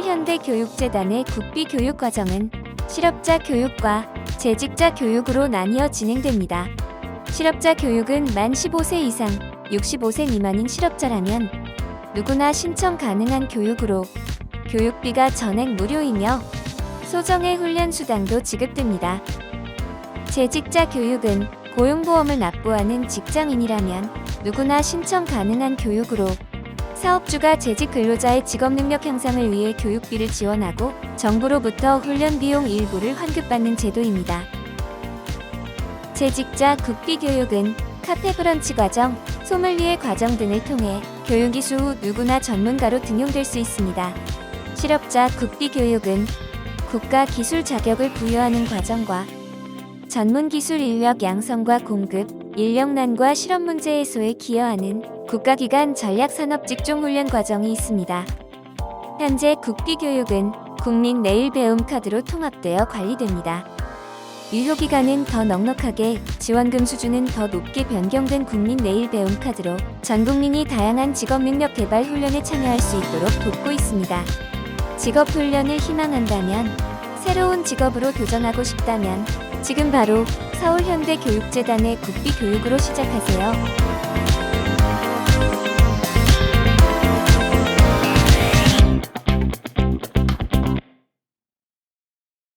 서울현대교육재단의 국비교육과정은 실업자 교육과 재직자 교육으로 나뉘어 진행됩니다. 실업자 교육은 만 15세 이상 65세 미만인 실업자라면 누구나 신청 가능한 교육으로 교육비가 전액 무료이며 소정의 훈련 수당도 지급됩니다. 재직자 교육은 고용보험을 납부하는 직장인이라면 누구나 신청 가능한 교육으로 사업주가 재직 근로자의 직업 능력 향상을 위해 교육비를 지원하고 정부로부터 훈련 비용 일부를 환급받는 제도입니다. 재직자 국비 교육은 카페 브런치 과정, 소믈리에 과정 등을 통해 교육 이수 후 누구나 전문가로 등용될 수 있습니다. 실업자 국비 교육은 국가 기술 자격을 부여하는 과정과 전문 기술 인력 양성과 공급, 인력난과 실업 문제 해소에 기여하는 국가기관 전략산업직종훈련 과정이 있습니다. 현재 국비교육은 국민 내일 배움 카드로 통합되어 관리됩니다. 유효기간은 더 넉넉하게, 지원금 수준은 더 높게 변경된 국민 내일 배움 카드로 전 국민이 다양한 직업 능력 개발 훈련에 참여할 수 있도록 돕고 있습니다. 직업 훈련을 희망한다면, 새로운 직업으로 도전하고 싶다면, 지금 바로 서울현대교육재단의 국비교육으로 시작하세요.